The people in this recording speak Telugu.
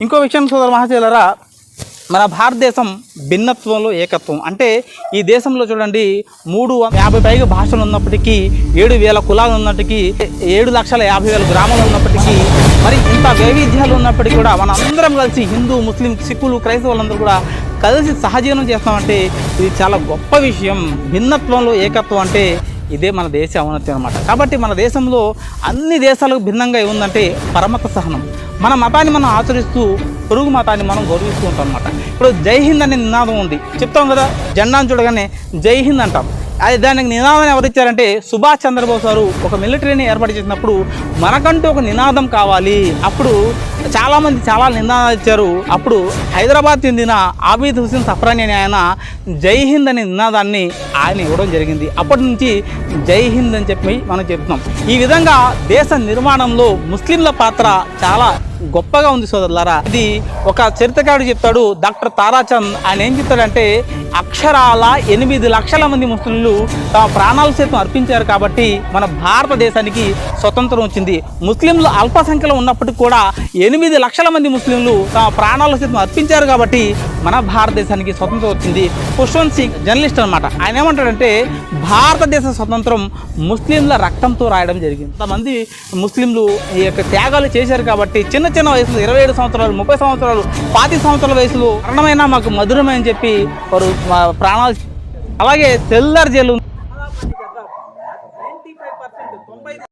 ఇంకో విషయం సోదర మహాశయులరా మన భారతదేశం భిన్నత్వంలో ఏకత్వం. అంటే ఈ దేశంలో చూడండి మూడు యాభై పైగా భాషలు ఉన్నప్పటికీ ఏడు వేల కులాలు ఉన్నప్పటికీ ఏడు లక్షల యాభై వేల గ్రామాలు ఉన్నప్పటికీ మరి ఇంత వైవిధ్యాలు ఉన్నప్పటికీ కూడా మన అందరం కలిసి హిందూ ముస్లిం సిక్కులు క్రైస్తవులందరూ కూడా కలిసి సహజీవనం చేస్తామంటే ఇది చాలా గొప్ప విషయం. భిన్నత్వంలో ఏకత్వం అంటే ఇదే మన దేశ ఔన్నత్యం అనమాట కాబట్టి మన దేశంలో అన్ని దేశాలకు భిన్నంగా ఏముందంటే పరమత సహనం. మన మతాన్ని మనం ఆచరిస్తూ పొరుగు మతాన్ని మనం గౌరవిస్తూ ఉంటాం అనమాట ఇప్పుడు జై హింద్ అనే నినాదం ఉంది. చెప్తాం కదా జెండాను చూడగానే జై హింద్ అంటాం. అది దానికి నినాదం ఎవరు ఇచ్చారంటే సుభాష్ చంద్రబోస్ గారు ఒక మిలిటరీని ఏర్పాటు చేసినప్పుడు మనకంటూ ఒక నినాదం కావాలి. అప్పుడు చాలామంది చాలా నినాదాలు ఇచ్చారు. అప్పుడు హైదరాబాద్ చెందిన ఆబీద్ హుసేన్ సఫ్రాని అనే ఆయన జై హింద్ అనే నినాదాన్ని ఆయన ఇవ్వడం జరిగింది. అప్పటి నుంచి జై హింద్ అని చెప్పి మనం చెప్తున్నాం. ఈ విధంగా దేశ నిర్మాణంలో ముస్లింల పాత్ర చాలా గొప్పగా ఉంది సోదరులారా. ఇది ఒక చరిత్రకారుడు చెప్తాడు డాక్టర్ తారాచంద్. ఆయన ఏం చెప్తాడంటే అక్షరాల ఎనిమిది లక్షల మంది ముస్లింలు తమ ప్రాణాలు సైతం అర్పించారు కాబట్టి మన భారతదేశానికి స్వతంత్రం వచ్చింది. ముస్లింలు అల్ప సంఖ్యలో ఉన్నప్పటికీ కూడా ఎనిమిది లక్షల మంది ముస్లింలు తమ ప్రాణాలు సైతం అర్పించారు కాబట్టి మన భారతదేశానికి స్వతంత్రం వచ్చింది. ఖుష్వంత్ సింగ్ జర్నలిస్ట్ అనమాట ఆయన ఏమంటాడంటే భారతదేశ స్వతంత్రం ముస్లింల రక్తంతో రాయడం జరిగింది. కొంతమంది ముస్లింలు ఈ యొక్క త్యాగాలు చేశారు కాబట్టి చిన్న చిన్న వయసులో ఇరవై ఏడు సంవత్సరాలు ముప్పై సంవత్సరాలు పాతి సంవత్సరాల వయసులో మరణమైనా మాకు మధురమని చెప్పి వారు ప్రాణాలు అలాగే తెల్లర్ జైలు